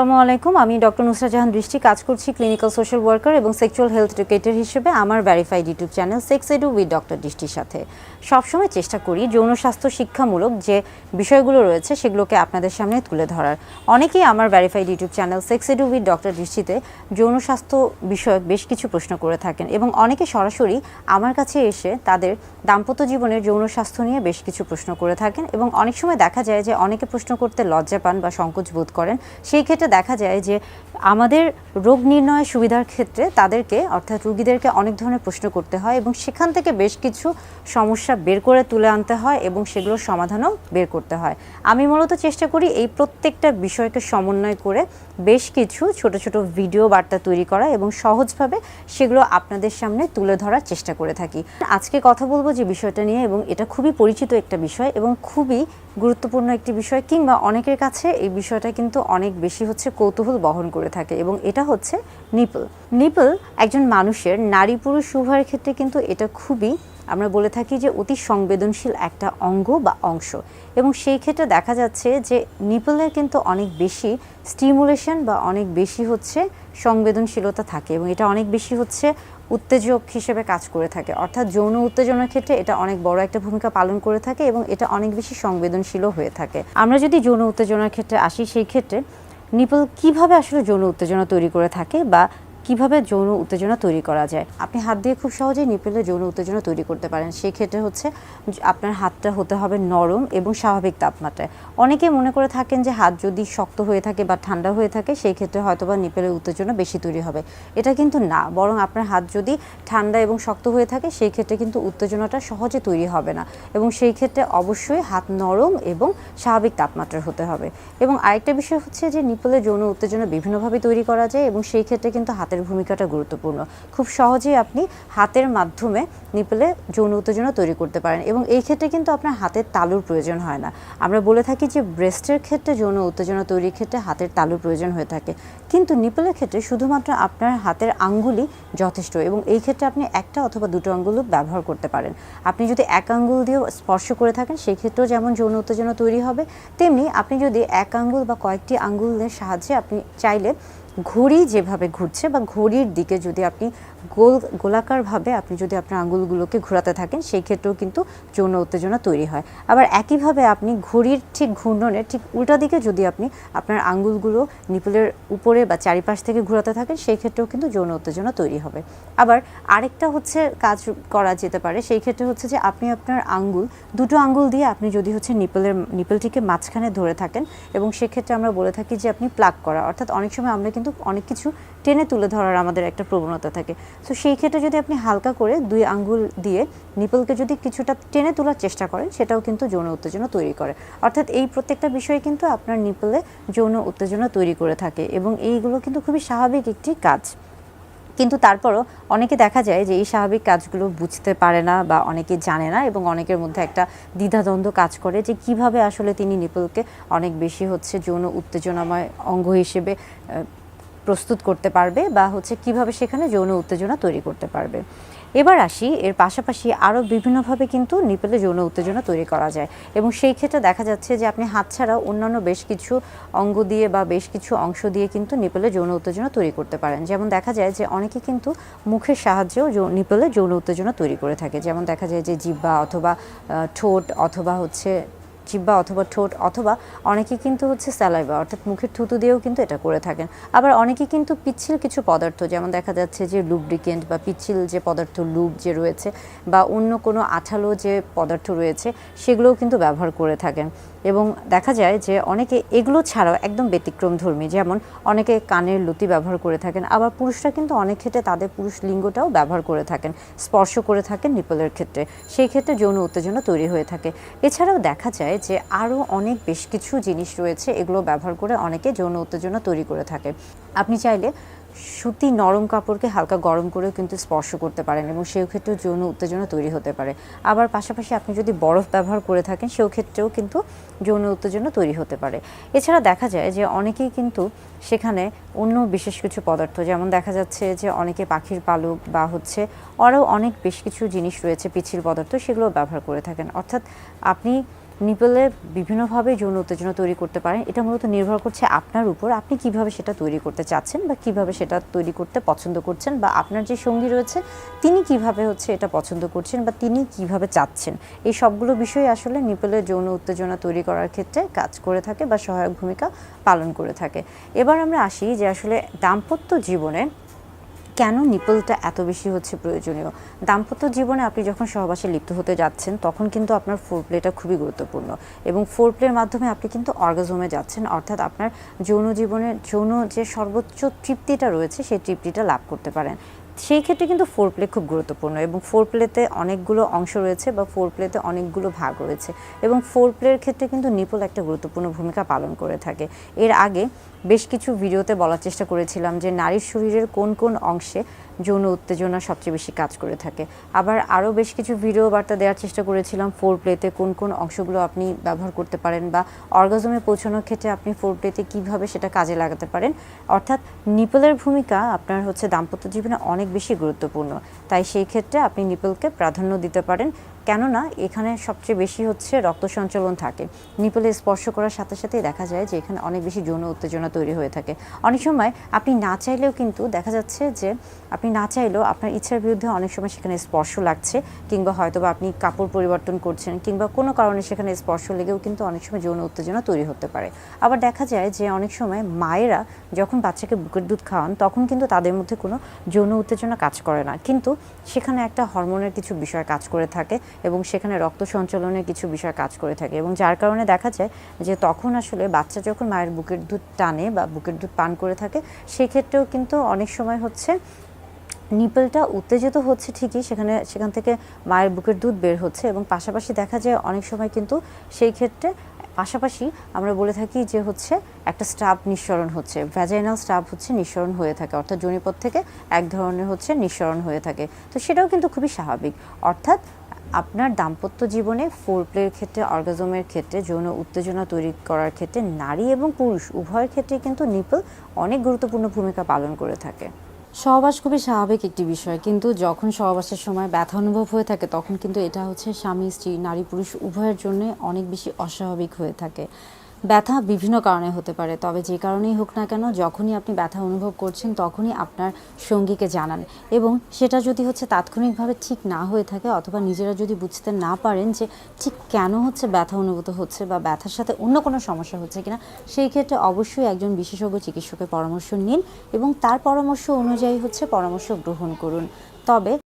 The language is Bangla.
আসসালামু আলাইকুম। আমি ডক্টর নুসরা জাহান দৃষ্টি। কাজ করছি ক্লিনিক্যাল সোশ্যাল ওয়ার্কার এবং সেক্সুয়াল হেলথ এডুকেটর হিসেবে আমার verified YouTube channel sex edu with doctor দৃষ্টির সাথে। সবসময় চেষ্টা করি যৌন স্বাস্থ্য শিক্ষামূলক যে বিষয়গুলো রয়েছে সেগুলোকে আপনাদের সামনে তুলে ধরার। অনেকেই আমার verified YouTube channel sex edu with doctor দৃষ্টিতে যৌন স্বাস্থ্য বিষয়ক বেশ কিছু প্রশ্ন করে থাকেন এবং অনেকে সরাসরি আমার কাছে এসে তাদের দাম্পত্য জীবনের যৌন স্বাস্থ্য নিয়ে বেশ কিছু প্রশ্ন করে থাকেন এবং অনেক সময় দেখা যায় যে অনেকে প্রশ্ন করতে লজ্জা পান বা সংকোচ বোধ করেন। সেই ক্ষেত্রে দেখা যায় যে আমাদের রোগ নির্ণয়ের সুবিধার ক্ষেত্রে তাদেরকে, অর্থাৎ রুগীদেরকে অনেক ধরনের প্রশ্ন করতে হয় এবং সেখান থেকে বেশ কিছু সমস্যা বের করে তুলে আনতে হয় এবং সেগুলোর সমাধানও বের করতে হয়। আমি মূলত চেষ্টা করি এই প্রত্যেকটা বিষয়কে সমন্বয় করে বেশ কিছু ছোট ছোট ভিডিও বার্তা তৈরি করা এবং সহজভাবে সেগুলো আপনাদের সামনে তুলে ধরার চেষ্টা করে থাকি। আজকে কথা বলব যে বিষয়টা নিয়ে এবং এটা খুবই পরিচিত একটা বিষয় এবং খুবই গুরুত্বপূর্ণ একটি বিষয় কিংবা অনেকের কাছে এই বিষয়টা কিন্তু অনেক বেশি হচ্ছে কৌতূহল বহন করে থাকে এবং এটা হচ্ছে নিপল নিপল একজন মানুষের নারী পুরুষ উভয়ের ক্ষেত্রে কিন্তু এটা খুবই আমরা বলে থাকি যে অতি সংবেদনশীল একটা অঙ্গ বা অংশ। এবং সেই ক্ষেত্রে দেখা যাচ্ছে যে নিপলের কিন্তু অনেক বেশি স্টিমুলেশন বা অনেক বেশি হচ্ছে সংবেদনশীলতা থাকে এবং এটা অনেক বেশি হচ্ছে উত্তেজক হিসেবে কাজ করে থাকে। অর্থাৎ যৌন উত্তেজনার ক্ষেত্রে এটা অনেক বড় একটা ভূমিকা পালন করে থাকে এবং এটা অনেক বেশি সংবেদনশীলও হয়ে থাকে। আমরা যদি যৌন উত্তেজনার ক্ষেত্রে আসি, সেই ক্ষেত্রে নিপল কীভাবে আসলে যৌন উত্তেজনা তৈরি করে থাকে বা কীভাবে যৌন উত্তেজনা তৈরি করা যায়? আপনি হাত দিয়ে খুব সহজেই নিপেলে যৌন উত্তেজনা তৈরি করতে পারেন। সেই ক্ষেত্রে হচ্ছে আপনার হাতটা হতে হবে নরম এবং স্বাভাবিক তাপমাত্রায়। অনেকে মনে করে থাকেন যে হাত যদি শক্ত হয়ে থাকে বা ঠান্ডা হয়ে থাকে সেই ক্ষেত্রে হয়তো বা নিপেলের উত্তেজনা বেশি তৈরি হবে। এটা কিন্তু না, বরং আপনার হাত যদি ঠান্ডা এবং শক্ত হয়ে থাকে সেই ক্ষেত্রে কিন্তু উত্তেজনাটা সহজে তৈরি হবে না। এবং সেই ক্ষেত্রে অবশ্যই হাত নরম এবং স্বাভাবিক তাপমাত্রার হতে হবে। এবং আরেকটা বিষয় হচ্ছে যে নিপলের যৌন উত্তেজনা বিভিন্নভাবে তৈরি করা যায় এবং সেই ক্ষেত্রে কিন্তু হাতের ভূমিকাটা গুরুত্বপূর্ণ। খুব সহজেই আপনি হাতের মাধ্যমে নিপলে যৌন উত্তেজনা তৈরি করতে পারেন এবং এই ক্ষেত্রে কিন্তু আপনার হাতের তালুর প্রয়োজন হয় না। আমরা বলে থাকি যে ব্রেস্টের ক্ষেত্রে যৌন উত্তেজনা তৈরির ক্ষেত্রে হাতের তালুর প্রয়োজন হয়ে থাকে। কিন্তু নিপলের ক্ষেত্রে শুধুমাত্র আপনার হাতের আঙ্গুলই যথেষ্ট এবং এই ক্ষেত্রে আপনি একটা অথবা দুটো আঙ্গুল ব্যবহার করতে পারেন। আপনি যদি এক আঙ্গুল দিয়েও স্পর্শ করে থাকেন সেই ক্ষেত্রেও যেমন যৌন উত্তেজনা তৈরি হবে, তেমনি আপনি যদি এক আঙ্গুল বা কয়েকটি আঙ্গুলের সাহায্যে আপনি চাইলে ঘড়ি যেভাবে ঘুরছে বা ঘড়ির দিকে যদি আপনি গোল, গোলাকারভাবে আপনি যদি আপনার আঙ্গুলগুলোকে ঘোরাতে থাকেন, সেই ক্ষেত্রেও কিন্তু যৌন উত্তেজনা তৈরি হয়। আবার একইভাবে আপনি ঘড়ির ঠিক ঘূর্ণনের ঠিক উল্টা দিকে যদি আপনি আপনার আঙ্গুলগুলো নিপলের উপরে বা চারিপাশ থেকে ঘোরাতে থাকেন, সেই ক্ষেত্রেও কিন্তু যৌন উত্তেজনা তৈরি হবে। আবার আরেকটা হচ্ছে কাজ করা যেতে পারে, সেই ক্ষেত্রে হচ্ছে যে আপনি আপনার আঙ্গুল দুটো আঙ্গুল দিয়ে আপনি যদি হচ্ছে নিপলের, নিপলটিকে মাঝখানে ধরে থাকেন এবং সেক্ষেত্রে আমরা বলে থাকি যে আপনি প্লাগ করা। অর্থাৎ অনেক সময় আমরা কিন্তু অনেক কিছু টেনে তুলে ধরার আমাদের একটা প্রবণতা থাকে। তো সেই ক্ষেত্রে যদি আপনি হালকা করে দুই আঙ্গুল দিয়ে নিপলকে যদি কিছুটা টেনে তোলার চেষ্টা করেন, সেটাও কিন্তু যৌন উত্তেজনা তৈরি করে। অর্থাৎ এই প্রত্যেকটা বিষয় কিন্তু আপনার নিপলে যৌন উত্তেজনা তৈরি করে থাকে এবং এইগুলো কিন্তু খুবই স্বাভাবিক একটি কাজ। কিন্তু তারপরও অনেকে দেখা যায় যে এই স্বাভাবিক কাজগুলো বুঝতে পারে না বা অনেকে জানে না এবং অনেকের মধ্যে একটা দ্বিধাদ্বন্দ্ব কাজ করে যে কীভাবে আসলে তিনি নিপলকে অনেক বেশি হচ্ছে যৌন উত্তেজনাময় অঙ্গ হিসেবে প্রস্তুত করতে পারবে বা হচ্ছে কীভাবে সেখানে যৌন উত্তেজনা তৈরি করতে পারবে। এবার আসি, এর পাশাপাশি আরও বিভিন্নভাবে কিন্তু নিপেলে যৌন উত্তেজনা তৈরি করা যায় এবং সেই ক্ষেত্রে দেখা যাচ্ছে যে আপনি হাত ছাড়াও অন্যান্য বেশ কিছু অঙ্গ দিয়ে বা বেশ কিছু অংশ দিয়ে কিন্তু নিপেলে যৌন উত্তেজনা তৈরি করতে পারেন। যেমন দেখা যায় যে অনেকে কিন্তু মুখের সাহায্যেও নিপেলে যৌন উত্তেজনা তৈরি করে থাকে। যেমন দেখা যায় যে জিব্বা অথবা ঠোঁট অথবা হচ্ছে জিব্বা অথবা ঠোঁট অথবা অনেকে কিন্তু হচ্ছে স্যালাইভা অর্থাৎ মুখের থুতু দিয়েও কিন্তু এটা করে থাকেন। আবার অনেকে কিন্তু পিচ্ছিল কিছু পদার্থ, যেমন দেখা যাচ্ছে যে লুব্রিকেন্ট বা পিচ্ছিল যে পদার্থ লুব যে রয়েছে বা অন্য কোনো আঠালো যে পদার্থ রয়েছে, সেগুলোও কিন্তু ব্যবহার করে থাকেন। এবং দেখা যায় যে অনেকে এগুলো ছাড়াও একদম ব্যতিক্রম ধর্মী, যেমন অনেকে কানের লতি ব্যবহার করে থাকেন, আবার পুরুষরা কিন্তু অনেক ক্ষেত্রে তাদের পুরুষ লিঙ্গটাও ব্যবহার করে থাকেন, স্পর্শ করে থাকেন নিপলের ক্ষেত্রে। সেই ক্ষেত্রে যৌন উত্তেজনা তৈরি হয়ে থাকে। এছাড়াও দেখা যায় যে আরও অনেক বেশ কিছু জিনিস রয়েছে, এগুলো ব্যবহার করে অনেকে যৌন উত্তেজনা তৈরি করে থাকে। আপনি চাইলে সুতি নরম কাপড়কে হালকা গরম করেও কিন্তু স্পর্শ করতে পারেন এবং সেই ক্ষেত্রেও যৌন উত্তেজনা তৈরি হতে পারে। আবার পাশাপাশি আপনি যদি বরফ ব্যবহার করে থাকেন, সেও ক্ষেত্রেও কিন্তু যৌন উত্তেজনা তৈরি হতে পারে। এছাড়া দেখা যায় যে অনেকেই কিন্তু সেখানে অন্য বিশেষ কিছু পদার্থ, যেমন দেখা যাচ্ছে যে অনেকে পাখির পালক বা হচ্ছে আরও অনেক বেশ কিছু জিনিস রয়েছে, পিচ্ছিল পদার্থ সেগুলো ব্যবহার করে থাকেন। অর্থাৎ আপনি নিপলে বিভিন্নভাবে যৌন উত্তেজনা তৈরি করতে পারেন। এটা মূলত নির্ভর করছে আপনার উপর। আপনি কীভাবে সেটা তৈরি করতে চাচ্ছেন বা কীভাবে সেটা তৈরি করতে পছন্দ করছেন বা আপনার যে সঙ্গী রয়েছে, তিনি কীভাবে হচ্ছে এটা পছন্দ করছেন বা তিনি কীভাবে চাচ্ছেন। এই সবগুলো বিষয় আসলে নিপলের যৌন উত্তেজনা তৈরি করার ক্ষেত্রে কাজ করে থাকে বা সহায়ক ভূমিকা পালন করে থাকে। এবার আমরা আসি যে আসলে দাম্পত্য জীবনে কেন নিপলটা এত বেশি হচ্ছে প্রয়োজনীয়? দাম্পত্য জীবনে আপনি যখন সহবাসে লিপ্ত হতে যাচ্ছেন, তখন কিন্তু আপনার ফোর প্লেটা খুবই গুরুত্বপূর্ণ এবং ফোর প্লের মাধ্যমে আপনি কিন্তু অর্গাজমে যাচ্ছেন। অর্থাৎ আপনার যৌন জীবনের, যৌন যে সর্বোচ্চ তৃপ্তিটা রয়েছে, সেই তৃপ্তিটা লাভ করতে পারেন। সেই ক্ষেত্রে কিন্তু ফোর প্লে খুব গুরুত্বপূর্ণ এবং ফোর প্লেতে অনেকগুলো অংশ রয়েছে বা ফোর প্লেতে অনেকগুলো ভাগ রয়েছে এবং ফোর প্লের ক্ষেত্রে কিন্তু নিপল একটা গুরুত্বপূর্ণ ভূমিকা পালন করে থাকে। এর আগে বেশ কিছু ভিডিওতে বলার চেষ্টা করেছিলাম যে নারীর শরীরের কোন কোন অংশে যৌন উত্তেজনা সবচেয়ে বেশি কাজ করে থাকে। আবার আরও বেশ কিছু ভিডিও বার্তা দেওয়ার চেষ্টা করেছিলাম ফোর প্লেতে কোন কোন অংশগুলো আপনি ব্যবহার করতে পারেন বা অর্গাজমে পৌঁছানোর ক্ষেত্রে আপনি ফোর প্লেতে কীভাবে সেটা কাজে লাগাতে পারেন। অর্থাৎ নিপলের ভূমিকা আপনার হচ্ছে দাম্পত্য জীবনে অনেক বেশি গুরুত্বপূর্ণ। তাই সেই ক্ষেত্রে আপনি নিপলকে প্রাধান্য দিতে পারেন। কেননা এখানে সবচেয়ে বেশি হচ্ছে রক্ত সঞ্চালন থাকে। নিপলে স্পর্শ করার সাথে সাথেই দেখা যায় যে এখানে অনেক বেশি যৌন উত্তেজনা তৈরি হয়ে থাকে। অনেক সময় আপনি না চাইলেও কিন্তু দেখা যাচ্ছে যে আপনি না চাইলেও আপনার ইচ্ছার বিরুদ্ধে অনেক সময় সেখানে স্পর্শ লাগছে কিংবা হয়তো বা আপনি কাপড় পরিবর্তন করছেন কিংবা কোনো কারণে সেখানে স্পর্শ লেগেও কিন্তু অনেক সময় যৌন উত্তেজনা তৈরি হতে পারে। আবার দেখা যায় যে অনেক সময় মায়েরা যখন বাচ্চাকে বুকের দুধ খাওয়ান তখন কিন্তু তাদের মধ্যে কোনো যৌন উত্তেজনা কাজ করে না। কিন্তু সেখানে একটা হরমোনের কিছু বিষয় কাজ করে থাকে এবং সেখানে রক্ত সঞ্চালনের কিছু বিষয় কাজ করে থাকে এবং যার কারণে দেখা যায় যে তখন আসলে বাচ্চা যখন মায়ের বুকের দুধ টানে বা বুকের দুধ পান করে থাকে, সেক্ষেত্রেও কিন্তু অনেক সময় হচ্ছে নিপলটা উত্তেজিত হচ্ছে ঠিকই, সেখানে, সেখান থেকে মায়ের বুকের দুধ বের হচ্ছে এবং পাশাপাশি দেখা যায় অনেক সময় কিন্তু সেই ক্ষেত্রে পাশাপাশি আমরা বলে থাকি যে হচ্ছে একটা স্টাব নিঃসরণ হচ্ছে ভ্যাজাইনাল স্টাব হচ্ছে নিঃসরণ হয়ে থাকে, অর্থাৎ জনিপথ থেকে এক ধরনের হচ্ছে নিঃসরণ হয়ে থাকে। তো সেটাও কিন্তু খুবই স্বাভাবিক। অর্থাৎ আপনার দাম্পত্য জীবনে ফোর প্লের ক্ষেত্রে অর্গাজমের ক্ষেত্রে, যৌন উত্তেজনা তৈরি করার ক্ষেত্রে নারী এবং পুরুষ উভয়ের ক্ষেত্রে কিন্তু নিপল অনেক গুরুত্বপূর্ণ ভূমিকা পালন করে থাকে। সহবাস খুবই স্বাভাবিক একটি বিষয়। কিন্তু যখন সহবাসের সময় ব্যথা অনুভব হয়ে থাকে, তখন কিন্তু এটা হচ্ছে স্বামী, স্ত্রী, নারী, পুরুষ উভয়ের জন্য অনেক বেশি অস্বাভাবিক হয়ে থাকে। ব্যথা বিভিন্ন কারণে হতে পারে। তবে যে কারণেই হোক না কেন, যখনই আপনি ব্যথা অনুভব করছেন, তখনই আপনার সঙ্গীকে জানান। এবং সেটা যদি হচ্ছে তাৎক্ষণিকভাবে ঠিক না হয়ে থাকে অথবা নিজেরা যদি বুঝতে না পারেন যে ঠিক কেন হচ্ছে ব্যথা অনুভূত হচ্ছে বা ব্যথার সাথে অন্য কোনো সমস্যা হচ্ছে কিনা, সেই ক্ষেত্রে অবশ্যই একজন বিশেষজ্ঞ চিকিৎসকের পরামর্শ নিন এবং তার পরামর্শ অনুযায়ী হচ্ছে পরামর্শ গ্রহণ করুন। তবে